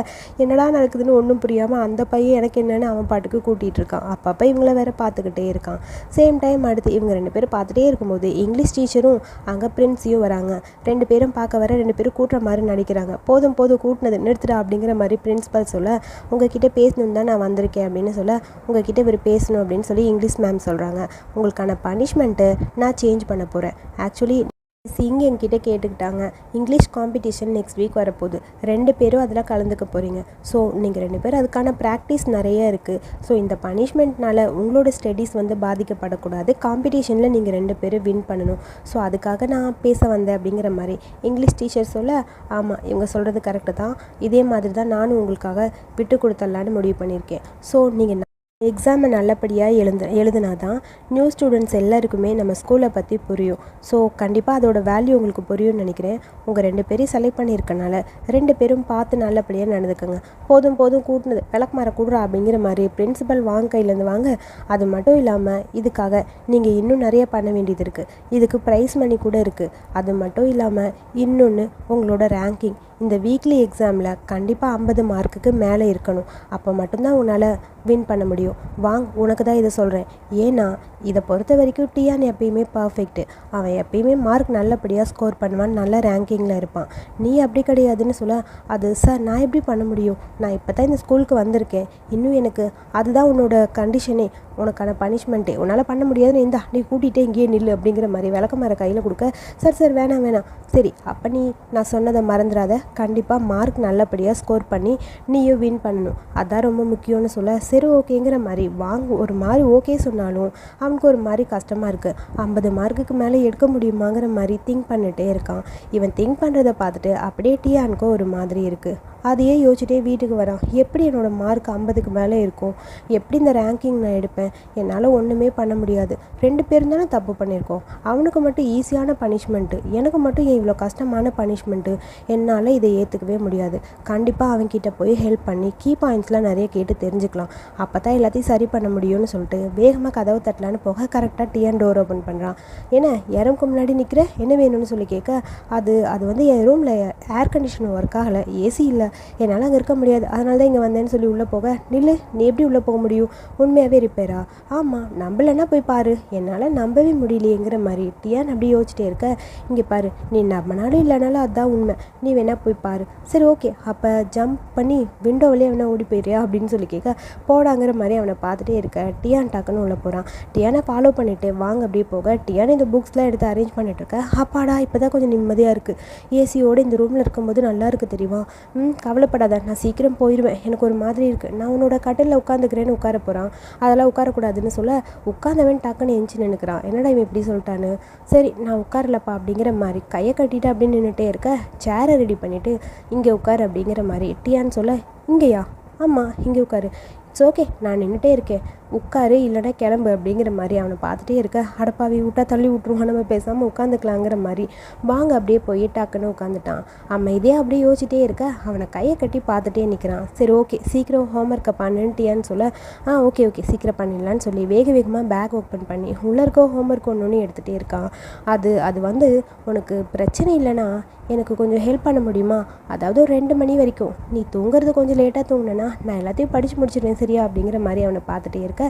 என்னடா நடக்குதுன்னு ஒன்றும் புரியாமல் அந்த பையன் எனக்கு என்னென்னு அவன் பாட்டுக்கு கூட்டிகிட்டு இருக்கான். அப்பப்போ இவங்கள வேற பார்த்துக்கிட்டே இருக்கான். சேம் டைம் அடுத்து இவங்க ரெண்டு பேரும் பார்த்துட்டே இருக்கும்போது இங்கிலீஷ் டீச்சரும் அங்கே பிரின்ஸையும் வராங்க. ரெண்டு பேரும் பார்க்க வர ரெண்டு பேரும் கூட்டுற மாதிரி நடிக்கிறாங்க. போதும் போதும் கூட்டினது நிறுத்துடா அப்படிங்கிற மாதிரி பிரின்ஸிபல் சொல்ல உங்ககிட்ட பேசணும் தான் நான் வந்திருக்கேன் அப்படின்னு சொல்ல உங்ககிட்ட இவர் பேசணும் அப்படின்னு சொல்லி இங்கிலீஷ் மேம் சொல்கிறாங்க உங்களுக்கான பனிஷ்மெண்ட்டு நான் சேஞ்ச் பண்ண போகிறேன் ஆக்சுவலி சிங் என்கிட்ட கேட்டுக்கிட்டாங்க. இங்கிலீஷ் காம்படிஷன் நெக்ஸ்ட் வீக் வரப்போகுது. ரெண்டு பேரும் அதில் கலந்துக்க போகிறீங்க ஸோ நீங்கள் ரெண்டு பேரும் அதுக்கான ப்ராக்டிஸ் நிறைய இருக்குது ஸோ இந்த பனிஷ்மெண்ட்னால உங்களோட ஸ்டடீஸ் வந்து பாதிக்கப்படக்கூடாது. காம்படிஷனில் நீங்கள் ரெண்டு பேரும் வின் பண்ணணும். ஸோ அதுக்காக நான் பேச வந்தேன் அப்படிங்கிற மாதிரி. இங்கிலீஷ் டீச்சர் சொல்ல ஆமாம் இவங்க சொல்கிறது கரெக்டு தான். இதே மாதிரி தான் நானும் உங்களுக்காக விட்டு கொடுத்துடலான்னு முடிவு பண்ணியிருக்கேன். ஸோ நீங்கள் எக்ஸாமை நல்லபடியாக எழுந்து எழுதுனா தான் நியூ ஸ்டூடெண்ட்ஸ் எல்லாருக்குமே நம்ம ஸ்கூலை பற்றி புரியும். ஸோ கண்டிப்பாக அதோட வேல்யூ உங்களுக்கு புரியும்னு நினைக்கிறேன். உங்கள் ரெண்டு பேரையும் செலக்ட் பண்ணியிருக்கனால ரெண்டு பேரும் பார்த்து நல்லபடியாக நடந்துக்கோங்க. போதும் போதும் கூட்டினது விளக்குமாற கூடுறா அப்படிங்கிற மாதிரி பிரின்சிபல் வாங்க கையிலேருந்து வாங்க. அது மட்டும் இல்லாமல் இதுக்காக நீங்கள் இன்னும் நிறைய பண்ண வேண்டியது இருக்குது இதுக்கு ப்ரைஸ் மணி கூட இருக்குது அது மட்டும் இல்லாமல் இன்னொன்று உங்களோட ரேங்கிங் இந்த வீக்லி எக்ஸாமில் கண்டிப்பாக ஐம்பது மார்க்குக்கு மேலே இருக்கணும். அப்போ மட்டும்தான் உன்னால் வின் பண்ண முடியும். வாங் உனக்கு தான் இதை சொல்கிறேன் ஏன்னா இதை பொறுத்த வரைக்கும் டியான் எப்பயுமே பர்ஃபெக்ட்டு அவன் எப்பயுமே மார்க் நல்லபடியாக ஸ்கோர் பண்ணுவான் நல்ல ரேங்கிங்கில் இருப்பான். நீ அப்படி கிடையாதுன்னு சொல்ல அது சார் நான் எப்படி பண்ண முடியும்? நான் இப்போ தான் இந்த ஸ்கூலுக்கு வந்திருக்கேன். இன்னும் எனக்கு அதுதான் உன்னோட கண்டிஷனே உனக்கான பனிஷ்மெண்ட்டே உன்னால் பண்ண முடியாதுன்னு இந்த நீ கூட்டிகிட்டே இங்கேயே நில்லு அப்படிங்கிற மாதிரி விளக்கமாற கையில் கொடுக்க சார் சார் வேணாம் வேணாம். சரி அப்போ நீ நான் சொன்னதை மறந்துடாத. கண்டிப்பாக மார்க் நல்லபடியாக ஸ்கோர் பண்ணி நீயும் வின் பண்ணணும். அதான் ரொம்ப முக்கியம்னு சொல்ல சரி ஓகேங்கிற மாதிரி வாங்க ஒரு மாதிரி ஓகே சொன்னாலும் அவனுக்கு ஒரு மாதிரி கஷ்டமாக இருக்குது ஐம்பது மார்க்குக்கு மேலே எடுக்க முடியுமாங்கிற மாதிரி திங்க் பண்ணிட்டே இருக்கான். இவன் திங்க் பண்ணுறதை பார்த்துட்டு அப்படியே டியானுக்கும் ஒரு மாதிரி இருக்குது அதையே யோசிச்சுட்டே வீட்டுக்கு வரான். எப்படி என்னோடய மார்க் ஐம்பதுக்கு மேலே இருக்கும்? எப்படி இந்த ரேங்கிங் நான் எடுப்பேன்? என்னால் ஒன்றுமே பண்ண முடியாது. ரெண்டு பேரும் தானே தப்பு பண்ணியிருக்கோம். அவனுக்கு மட்டும் ஈஸியான பனிஷ்மெண்ட்டு எனக்கு மட்டும் இவ்வளோ கஷ்டமான பனிஷ்மெண்ட்டு என்னால் இதை ஏற்றுக்கவே முடியாது. கண்டிப்பாக அவங்கக்கிட்ட போய் ஹெல்ப் பண்ணி கீ பாயிண்ட்ஸ்லாம் நிறைய கேட்டு தெரிஞ்சுக்கலாம். அப்போ தான் எல்லாத்தையும் சரி பண்ண முடியும்னு சொல்லிட்டு வேகமாக கதவு தட்டலான்னு போக கரெக்டாக டிஎன் டோர் ஓப்பன் பண்ணுறான் என்ன இறம்க்கு முன்னாடி நிற்கிற என்ன வேணும்னு சொல்லி கேட்க அது அது வந்து என் ரூமில் ஏர் கண்டிஷன் ஒர்க் ஆகலை ஏசி இல்லை. என்னால் அங்கே இருக்க முடியாது. அதனால தான் இங்கே வந்தேன்னு சொல்லி உள்ளே போக நில்லு நீ எப்படி உள்ளே போக முடியும்? உண்மையாகவே ரிப்பேரா ஆமாம் நம்பலைன்னா போய் பாரு. என்னால் நம்பவே முடியலையேங்கிற மாதிரி டியான் அப்படி யோசிச்சிட்டே இருக்க. இங்கே பாரு நீ நம்பினாலும் இல்லைனாலும் அதுதான் உண்மை. நீ வேணால் போய் பாரு. சரி ஓகே அப்போ ஜம்ப் பண்ணி விண்டோவிலே அவனை ஓடி போயிடுறியா அப்படின்னு சொல்லி கேட்க போடாங்கிற மாதிரி அவனை பார்த்துட்டே இருக்க. டியான் டக்குன்னு உள்ளே போகிறான் டியானை ஃபாலோ பண்ணிவிட்டு வாங்க அப்படியே போக. டியான் இந்த புக்ஸ்லாம் எடுத்து அரேஞ்ச் பண்ணிட்டு இருக்க. அப்பாடா இப்போ தான் கொஞ்சம் நிம்மதியாக இருக்குது ஏசியோடு இந்த ரூமில் இருக்கும்போது நல்லா இருக்குது தெரியுமா? ம் கவலைப்படாத. நான் சீக்கிரம் போயிடுவேன் எனக்கு ஒரு மாதிரி இருக்குது நான் உன்னோட கட்டிலில் உட்காந்துக்கிறேன்னு உட்கார போகிறான் அதெல்லாம் உட்காரக்கூடாதுன்னு சொல்ல உட்காந்தவன் டக்குன்னு எஞ்சி நினைக்கிறான் என்னடா இவன் இப்படி சொல்லிட்டான்னு? சரி நான் உட்காரலப்பா அப்படிங்கிற மாதிரி கையை கட்டிட்டு அப்படின்னு நின்றுட்டே இருக்க. சேரை ரெடி பண்ணி பண்ணிவிட்டு இங்கே உட்கார் அப்படிங்கிற மாதிரி. எட்டியான்னு சொல்ல இங்கேயா? ஆமாம் இங்கே உட்காரு. இட்ஸ் ஓகே நான் நின்றுட்டே இருக்கேன். உட்காரு இல்லைனா கிளம்பு அப்படிங்கிற மாதிரி அவனை பார்த்துட்டே இருக்க. அடப்பாவி விட்டா தள்ளி விட்ருவான் நம்ம பேசாமல் உட்காந்துக்கலாங்கிற மாதிரி. வாங்க அப்படியே போய் டக்குன்னு உட்காந்துட்டான். அமைதியாக அப்படியே யோசிச்சிட்டே இருக்க. அவனை கையை கட்டி பார்த்துட்டே நிற்கிறான் சரி ஓகே சீக்கிரம் ஹோம்ஒர்க்கை பண்ணுன்ட்டியான்னு சொல்ல ஆ ஓகே ஓகே சீக்கிரம் பண்ணிடலான்னு சொல்லி வேக வேகமாக பேக் ஓப்பன் பண்ணி உள்ளே இருக்க ஹோம்ஒர்க் ஒன்று ஒன்று எடுத்துகிட்டே இருக்கான். அது அது வந்து உனக்கு பிரச்சனை இல்லைன்னா எனக்கு கொஞ்சம் ஹெல்ப் பண்ண முடியுமா? அதாவது ஒரு ரெண்டு மணி வரைக்கும். நீ தூங்குறது கொஞ்சம் லேட்டாக தூங்கினேன்னா நான் எல்லாத்தையும் படித்து முடிச்சிடுவேன் சரியா? அப்படிங்கிற மாதிரி அவனை பார்த்துட்டே இருக்க.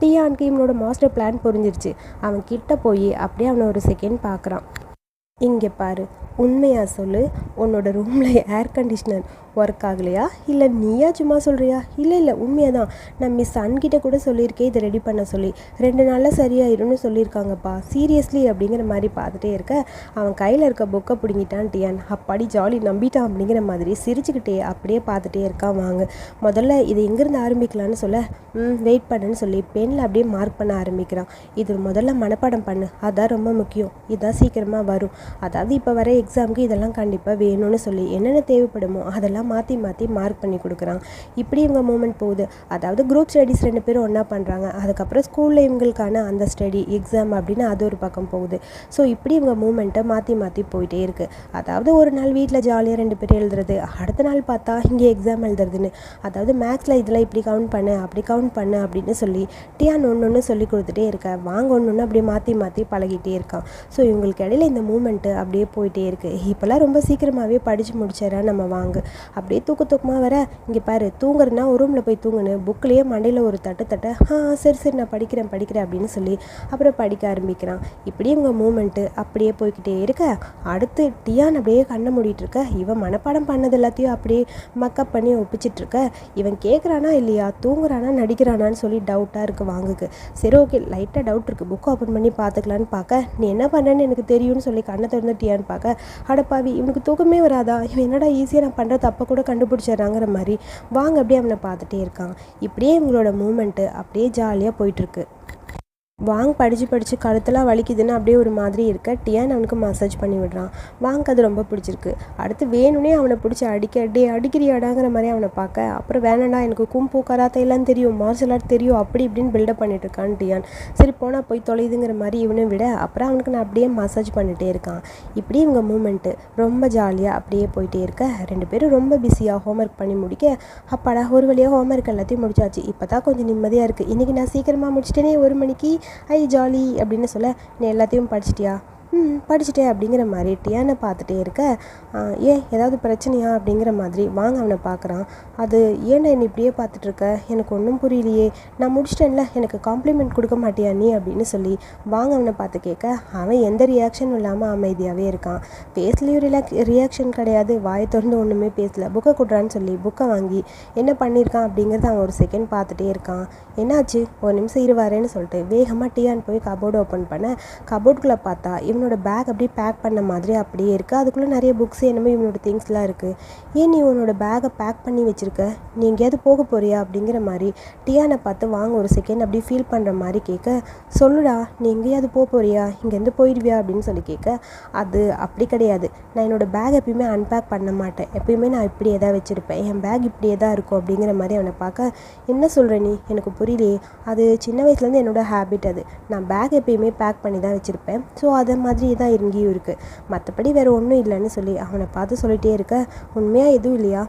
டியானுக்கு இவனோட மாஸ்டர் பிளான் புரிஞ்சிருச்சு. அவன் கிட்ட போய் அப்படியே அவனை ஒரு செகண்ட் பார்க்குறான். இங்கே பாரு. உண்மையாக சொல்லு உன்னோட ரூமில் ஏர் கண்டிஷ்னர் ஒர்க் ஆகலையா? இல்லை நீயா சும்மா சொல்கிறியா இல்லை இல்லை உண்மையாக தான் நான் மிஸ் அன்கிட்ட கூட சொல்லியிருக்கேன் இதை ரெடி பண்ண சொல்லி. ரெண்டு நாளில் சரியாயிரும்னு சொல்லியிருக்காங்கப்பா. சீரியஸ்லி அப்படிங்கிற மாதிரி பார்த்துட்டே இருக்க. அவன் கையில் இருக்க புக்கை பிடுங்கிட்டான் டியான். அப்பாடி ஜாலி நம்பிட்டான் அப்படிங்கிற மாதிரி சிரிச்சுக்கிட்டே அப்படியே பார்த்துட்டே இருக்கான் வாங்க. முதல்ல இதை எங்கேருந்து ஆரம்பிக்கலான்னு சொல்ல? ம் வெயிட் பண்ணுன்னு சொல்லி பெனில் அப்படியே மார்க் பண்ண ஆரம்பிக்கிறான். இது முதல்ல மனப்பாடம் பண்ணு. அதான் ரொம்ப முக்கியம். இதான் சீக்கிரமாக வரும். அதாவது இப்போ வர எக்ஸாமுக்கு இதெல்லாம் கண்டிப்பாக வேணும்னு சொல்லி என்னென்ன தேவைப்படுமோ அதெல்லாம் மாற்றி மாற்றி மார்க் பண்ணி கொடுக்குறாங்க. இப்படி இவங்க மூமெண்ட் போகுது. அதாவது குரூப் ஸ்டடீஸ் ரெண்டு பேரும் ஒன்றா பண்ணுறாங்க அதுக்கப்புறம் ஸ்கூலில் இவங்களுக்கான அந்த ஸ்டடி எக்ஸாம் அப்படின்னு அது ஒரு பக்கம் போகுது. ஸோ இப்படி இவங்க மூமெண்ட்டை மாற்றி மாற்றி போயிட்டே இருக்குது அதாவது ஒரு நாள் வீட்டில் ஜாலியாக ரெண்டு பேரும் எழுதுறது அடுத்த நாள் பார்த்தா இங்கே எக்ஸாம் எழுதுறதுன்னு. அதாவது மேக்ஸில் இதெல்லாம் இப்படி கவுண்ட் பண்ணு அப்படி கவுண்ட் பண்ணு அப்படின்னு சொல்லி டியான் ஒன்று ஒன்று சொல்லி கொடுத்துட்டே இருக்க. வாங்க ஒன்று ஒன்று அப்படியே மாற்றி மாற்றி பழகிட்டே இருக்கான். ஸோ இவங்களுக்கு இடையில இந்த மூமெண்ட்டு அப்படியே போயிட்டே இருக்குது இப்போல்லாம் ரொம்ப சீக்கிரமாகவே படித்து முடிச்சிடறா நம்ம வாங்க. அப்படியே தூக்க தூக்கமாக வர இங்கே பாரு தூங்குறனா ஒரு ரூமில் போய் தூங்குன்னு புக்லேயே மண்டையில் ஒரு தட்டு தட்ட ஆ சரி சரி நான் படிக்கிறேன் படிக்கிறேன் அப்படின்னு சொல்லி அப்புறம் படிக்க ஆரம்பிக்கிறான். இப்படியே இவங்க மூமெண்ட்டு அப்படியே போய்கிட்டே இருக்க. அடுத்து டியான் அப்படியே கண்ணை மூடிட்டு இருக்க. இவன் மனப்பாடம் பண்ணது எல்லாத்தையும் அப்படியே மக்கப் பண்ணி ஒப்பிச்சிட்டு இருக்க. இவன் கேட்குறானா இல்லையா? தூங்குறானா நடிக்கிறானான்னு சொல்லி டவுட்டாக இருக்குது வாங்குக்கு. சரி ஓகே லைட்டாக டவுட் இருக்குது புக் ஓப்பன் பண்ணி பார்த்துக்கலான்னு பார்க்க. நீ என்ன பண்ணேன்னு எனக்கு தெரியும்னு சொல்லி கண்ணை திறந்து டியான்னு பார்க்க. அடப்பாவி இவனுக்கு தூக்கமே வராதா? இவன் என்னடா ஈஸியாக நான் பண்ணுற தப்பை கூட கண்டுபிடிச்சிடுறாங்கிற மாதிரி. வாங்க அப்படியே அவனை பார்த்துட்டே இருக்கான். இப்படியே இவங்களோட மூமெண்ட்டு அப்படியே ஜாலியாக போயிட்டுருக்கு வாங் படித்து படித்து கழுத்தெல்லாம் வலிக்குதுன்னு அப்படியே ஒரு மாதிரி இருக்க டியான் அவனுக்கு மசாஜ் பண்ணி விடுறான். வாங்க அது ரொம்ப பிடிச்சிருக்கு. அடுத்து வேணும்னே அவனை பிடிச்சி அடிக்க டே அடிக்கிறியாடாங்கிற மாதிரி அவனை பார்க்க. அப்புறம் வேணாண்டா எனக்கு கும்பு கராத்தே எல்லாம் தெரியும் மார்ஷல் ஆர்ட் தெரியும் அப்படி இப்படின்னு பில்டப் பண்ணிட்டு இருக்கான் டியான். சரி போனால் போய் தொலைதுங்கிற மாதிரி இவனும் விட அப்புறம் அவனுக்கு நான் அப்படியே மசாஜ் பண்ணிகிட்டே இருக்கான். இப்படி இவங்க மூமெண்ட்டு ரொம்ப ஜாலியாக அப்படியே போயிட்டே இருக்க. ரெண்டு பேரும் ரொம்ப பிஸியாக ஹோம்ஒர்க் பண்ணி முடிக்க அப்பாடா ஒரு வழியாக ஹோம்ஒர்க் எல்லாத்தையும் முடிச்சாச்சு. இப்போ தான் கொஞ்சம் நிம்மதியாக இருக்குது இன்றைக்கி நான் சீக்கிரமாக முடிச்சிட்டேனே ஒரு மணிக்கு? ஐ ஜாலி அப்படின்னு சொல்ல நீ எல்லாத்தையும் படிச்சிட்டியா? ம் படிச்சுட்டேன் அப்படிங்கிற மாதிரி டியானை பார்த்துட்டே இருக்க ஏன் ஏதாவது பிரச்சனையா? அப்படிங்கிற மாதிரி வாங்க அவனை பார்க்குறான். அது ஏன்டா என்னை இப்படியே பார்த்துட்ருக்க எனக்கு ஒன்றும் புரியலையே. நான் முடிச்சிட்டேன்ல. எனக்கு காம்ப்ளிமெண்ட் கொடுக்க மாட்டியா நீ? அப்படின்னு சொல்லி வாங்க அவனை பார்த்து கேட்க அவன் எந்த ரியாக்ஷனும் இல்லாமல் அமைதியாகவே இருக்கான். ஃபேஸ்லேயும் ரிலாக் ரியாக்ஷன் கிடையாது. வாயை திறந்து ஒன்றுமே பேசல. புக்கை கொடுறான்னு சொல்லி புக்கை வாங்கி என்ன பண்ணியிருக்கான்? அப்படிங்கிறத அவன் ஒரு செகண்ட் பார்த்துட்டே இருக்கான். என்னாச்சு? ஒரு நிமிஷம் இருவாரேன்னு சொல்லிட்டு வேகமாக டியான் போய் கபோர்டு ஓப்பன் பண்ண கபோர்டுக்குள்ளே பார்த்தா இவன் இவனோட பேக் அப்படியே பேக் பண்ண மாதிரி அப்படியே இருக்குது அதுக்குள்ளே நிறைய புக்ஸ் என்னமோ இவனோட திங்ஸ்லாம் இருக்குது ஏன் நீ உன்னோட பேக்கை பேக் பண்ணி வச்சுருக்க? நீ எங்கேயாவது போக போறியா? அப்படிங்கிற மாதிரி டியானை பார்த்து வாங்க ஒரு செகண்ட் அப்படியே ஃபீல் பண்ணுற மாதிரி கேட்க சொல்லுடா நீ எங்கேயாவது போக போறியா? இங்கேருந்து போயிடுவியா? அப்படின்னு சொல்லி கேட்க அது அப்படி கிடையாது. நான் என்னோடய பேக் எப்பயுமே அன்பேக் பண்ண மாட்டேன். எப்பயுமே நான் இப்படியே தான் வச்சுருப்பேன். என் பேக் இப்படியே தான் இருக்கும். அப்படிங்கிற மாதிரி அவனை பார்க்க என்ன சொல்கிற நீ? எனக்கு புரியலையே. அது சின்ன வயசுலேருந்து என்னோட ஹேபிட் அது. நான் பேக் எப்பயுமே பேக் பண்ணி தான் வச்சுருப்பேன். ஸோ அதை மாதிரி தான் இங்கேயும் இருக்குது மற்றபடி வேறு ஒன்றும் இல்லைன்னு சொல்லி அவனை பார்த்து சொல்லிகிட்டே இருக்க உண்மையாக எதுவும் இல்லையா?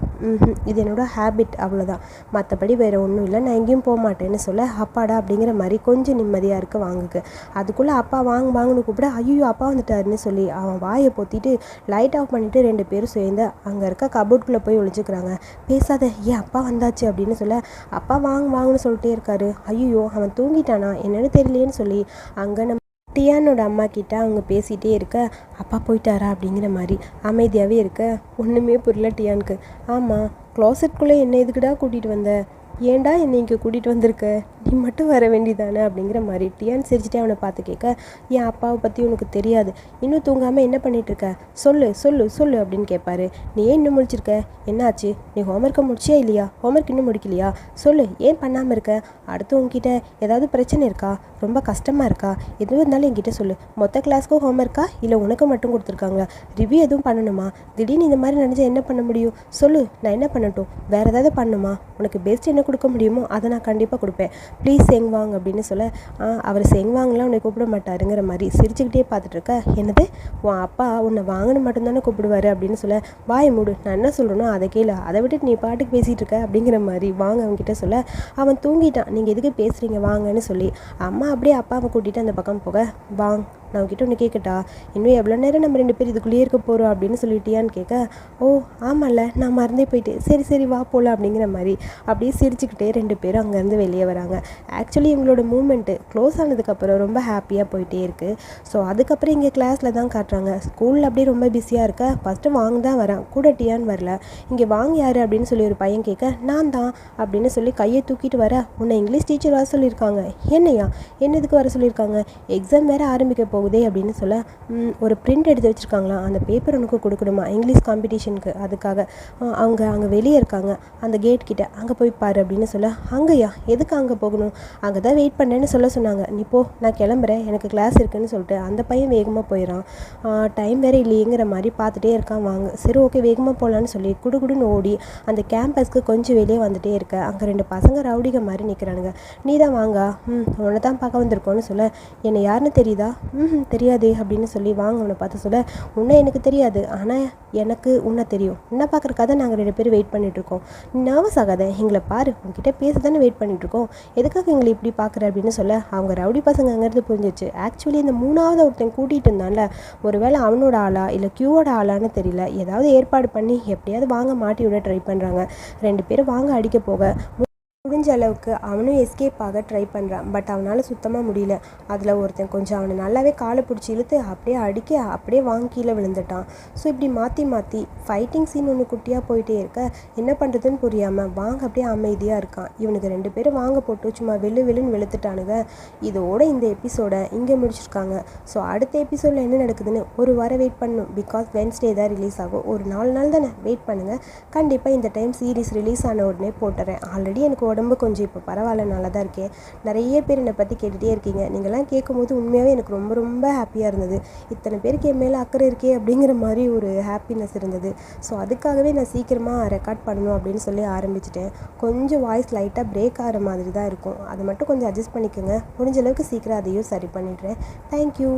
இது என்னோட ஹேபிட் அவ்வளோதான் மற்றபடி வேறு ஒன்றும் இல்லை. நான் எங்கேயும் போக மாட்டேன்னு சொல்ல அப்பாடா அப்படிங்கிற மாதிரி கொஞ்சம் நிம்மதியாக இருக்குது வாங்குக்கு. அதுக்குள்ளே அப்பா வாங்க வாங்கன்னு கூப்பிட ஐயோ அப்பா வந்துட்டாருன்னு சொல்லி அவன் வாயை பொத்திட்டு லைட் ஆஃப் பண்ணிவிட்டு ரெண்டு பேரும் சேர்ந்து அங்கே இருக்க கபோர்ட்குள்ளே போய் ஒழிச்சுக்கிறாங்க பேசாத ஏன் அப்பா வந்தாச்சு? அப்படின்னு சொல்ல அப்பா வாங்க வாங்கன்னு சொல்லிட்டே இருக்காரு. ஐயோ அவன் தூங்கிட்டானா? என்னன்னு தெரியலேன்னு சொல்லி அங்கே நம்ம டியானோட அம்மா கிட்ட அவங்க பேசிகிட்டே இருக்க அப்பா போயிட்டாரா? அப்படிங்கிற மாதிரி. அமைதியாகவே இருக்க. ஒன்றுமே புரியல டியானுக்கு ஆமாம் க்ளாசெட்குள்ளே என்ன எதுக்குடா கூட்டிகிட்டு வந்த? ஏன்டா என்னை இங்கே கூட்டிகிட்டு வந்திருக்க? நீ மட்டும் வர வேண்டியதானே? அப்படிங்கிற மாதிரி டியான் சிரிச்சிட்டே அவனை பார்த்து கேட்க என் அப்பாவை பற்றி உனக்கு தெரியாது. இன்னும் தூங்காமல் என்ன பண்ணிகிட்ருக்க சொல்லு சொல்லு சொல்லு அப்படின்னு கேட்பாரு. நீ ஏன் இன்னும் முடிச்சிருக்க என்னாச்சு? நீ ஹோம்ஒர்க்கை முடிச்சியா இல்லையா? ஹோம்ஒர்க் இன்னும் முடிக்கலையா? சொல்லு ஏன் பண்ணாமல் இருக்க? அடுத்து உங்ககிட்ட ஏதாவது பிரச்சனை இருக்கா? ரொம்ப கஷ்டமாக இருக்கா? எதுவும் இருந்தாலும் என்கிட்ட சொல்லு. மொத்த கிளாஸ்க்கும் ஹோம்ஒர்க்கா இல்லை உனக்கு மட்டும் கொடுத்துருக்காங்களா? ரிவ்யூ எதுவும் பண்ணணுமா? திடீர்னு இந்த மாதிரி நினச்சா என்ன பண்ண முடியும்? சொல்லு நான் என்ன பண்ணட்டும்? வேறு ஏதாவது பண்ணுமா உனக்கு பெஸ்ட் என்ன கொடுக்க முடியுமோ அதை நான் கண்டிப்பாக கொடுப்பேன். ப்ளீஸ் செங்வாங் அப்படின்னு சொல்ல "ஆ, அவர் செங்வாங்லாம் உன்னை கூப்பிட மாட்டாருங்கிற மாதிரி சிரிச்சுக்கிட்டே பார்த்துட்டு இருக்க. என்னது? உன் அப்பா உன்னை வாங்கன்னு மட்டும்தானே கூப்பிடுவாரு? அப்படின்னு சொல்ல வாய் மூடு நான் என்ன சொல்கிறேனோ அதை கேளு. அதை விட்டுட்டு நீ பாட்டுக்கு பேசிகிட்டு இருக்க அப்படிங்கிற மாதிரி வாங்க அவன்கிட்ட சொல்ல அவன் தூங்கிட்டான். நீங்கள் எதுக்கு பேசுகிறீங்க வாங்கன்னு சொல்லி அம்மா அப்படியே அப்பாவை கூட்டிகிட்டு அந்த பக்கம் போக வாங் நான் உன்கிட்ட ஒன்று கேட்கட்டா இன்னும் எவ்வளோ நேரம் நம்ம ரெண்டு பேர் இதுக்குள்ளேயே இருக்க போகிறோம் அப்படின்னு சொல்லிட்டியான்னு கேட்க ஓ ஆமாம்ல நான் மறந்தே போயிட்டேன். சரி சரி வா போகலாம் அப்படிங்கிற மாதிரி அப்படியே சிரிச்சுக்கிட்டே ரெண்டு பேரும் அங்கேருந்து வெளியே வராங்க. ஆக்சுவலி இவங்களோட மூமெண்ட்டு க்ளோஸ் ஆனதுக்கப்புறம் ரொம்ப ஹாப்பியாக போயிட்டே இருக்குது ஸோ அதுக்கப்புறம் இங்கே கிளாஸில் தான் காட்டுறாங்க. ஸ்கூலில் அப்படியே ரொம்ப பிஸியாக இருக்க. ஃபஸ்ட்டு வாங்க தான் வரேன். கூட டியான்னு வரல. இங்கே வாங்க யார்? அப்படின்னு சொல்லி ஒரு பையன் கேட்க நான் தான் அப்படின்னு சொல்லி கையை தூக்கிட்டு வர உன்னை இங்கிலீஷ் டீச்சர் வர சொல்லியிருக்காங்க. என்னையா? என்னதுக்கு வர சொல்லியிருக்காங்க? எக்ஸாம் வேறு ஆரம்பிக்க போகுதே அப்படின்னு சொல்ல ஒரு பிரிண்ட் எடுத்து வச்சுருக்காங்களா? அந்த பேப்பர் உனக்கு கொடுக்கணுமா? இங்கிலீஷ் காம்படிஷனுக்கு அதுக்காக. அவங்க அங்கே வெளியே இருக்காங்க. அந்த கேட் கிட்ட அங்கே போய் பாரு அப்படின்னு சொல்ல அங்கேயா? எதுக்கு அங்கே போகணும்? அங்கே தான் வெயிட் பண்ணேன்னு சொல்ல சொன்னாங்க. நீ போ நான் கிளம்புறேன். எனக்கு கிளாஸ் இருக்குன்னு சொல்லிட்டு அந்த பையன் வேகமாக போயிடறான் டைம் வேறு இல்லையேங்கிற மாதிரி பார்த்துட்டே இருக்கான். வாங்க. சரி ஓகே வேகமாக போகலான்னு சொல்லி குடுகுடுன்னு ஓடி அந்த கேம்பஸ்க்கு கொஞ்சம் வெளியே வந்துட்டே இருக்க. அங்கே ரெண்டு பசங்க ரவுடிக மாதிரி நிற்கிறானுங்க நீ தான் வாங்க. ம் உன்னை தான் பார்க்க வந்திருக்கோன்னு சொல்ல என்னை யாருன்னு தெரியுதா? ம் தெரியாதே அப்படின்னு சொல்லி வாங்க உன்னை பார்த்து சொல்ல உன்னை எனக்கு தெரியாது. ஆனால் எனக்கு உன்னை தெரியும். உன்னை பார்க்குறக்காக தான் நாங்கள் ரெண்டு பேரும் வெயிட் பண்ணிகிட்ருக்கோம் நீ நர்வஸ் ஆகாத. எங்களை பாரு. உங்ககிட்ட பேச தானே வெயிட் பண்ணிகிட்ருக்கோம் எதுக்காக எங்களை இப்படி பார்க்குற? அப்படின்னு சொல்ல அவங்க ரவுடி பசங்க அங்கேருந்து புரிஞ்சிச்சு ஆக்சுவலி இந்த மூணாவது ஒருத்தன் கூட்டிகிட்டு இருந்தான்ல. ஒருவேளை அவனோட ஆளா? இல்லை க்யூவோட ஆளான்னு தெரியல. ஏதாவது ஏற்பாடு பண்ணி எப்படியாவது வாங்க மாட்டி விட ட்ரை பண்ணுறாங்க ரெண்டு பேரும் வாங்க அடிக்க போக முடிஞ்ச அளவுக்கு அவனும் எஸ்கேப் ஆக ட்ரை பண்ணுறான் பட் அவனால் சுத்தமாக முடியல. அதில் ஒருத்தன் கொஞ்சம் அவனை நல்லாவே காலை பிடிச்சி இழுத்து அப்படியே அடிக்க அப்படியே வாங்கி கீழே விழுந்துட்டான். ஸோ இப்படி மாற்றி மாற்றி ஃபைட்டிங் சீன் ஒன்று குட்டியாக போயிட்டே இருக்க என்ன பண்ணுறதுன்னு புரியாமல் வாங்க அப்படியே அமைதியாக இருக்கான். இவனுக்கு ரெண்டு பேரும் வாங்க போட்டு சும்மா வெளு வெளுன்னு வெளுத்துட்டானுங்க. இதோட இந்த எபிசோடை இங்கே முடிச்சிருக்காங்க. ஸோ அடுத்த எபிசோடில் என்ன நடக்குதுன்னு ஒரு வாரம் வெயிட் பண்ணணும். பிகாஸ் வென்ஸ்டே தான் ரிலீஸ் ஆகும். ஒரு நாலு நாள் தானே? வெயிட் பண்ணுங்கள் கண்டிப்பாக இந்த டைம் சீரிஸ் ரிலீஸ் ஆன உடனே போட்டுறேன். ஆல்ரெடி எனக்கு உடம்பு கொஞ்சம் இப்போ பரவாயில்ல நல்லா தான் இருக்கேன். நிறைய பேர் என்னை பற்றி கேட்டுகிட்டே இருக்கீங்க. நீங்கள்லாம் கேட்கும்போது உண்மையாகவே எனக்கு ரொம்ப ரொம்ப ஹாப்பியாக இருந்தது. இத்தனை பேருக்கு என் மேலே அக்கறை இருக்கே அப்படிங்கிற மாதிரி ஒரு ஹாப்பினஸ் இருந்தது. ஸோ அதுக்காகவே நான் சீக்கிரமாக ரெக்கார்ட் பண்ணணும் அப்படின்னு சொல்லி ஆரம்பிச்சிட்டேன். கொஞ்சம் வாய்ஸ் லைட்டாக பிரேக் ஆகிற மாதிரி தான் இருக்கும். அதை மட்டும் கொஞ்சம் அட்ஜஸ்ட் பண்ணிக்கோங்க. முடிஞ்ச அளவுக்கு சீக்கிரம் அதையும் சரி பண்ணிடுறேன். தேங்க்யூ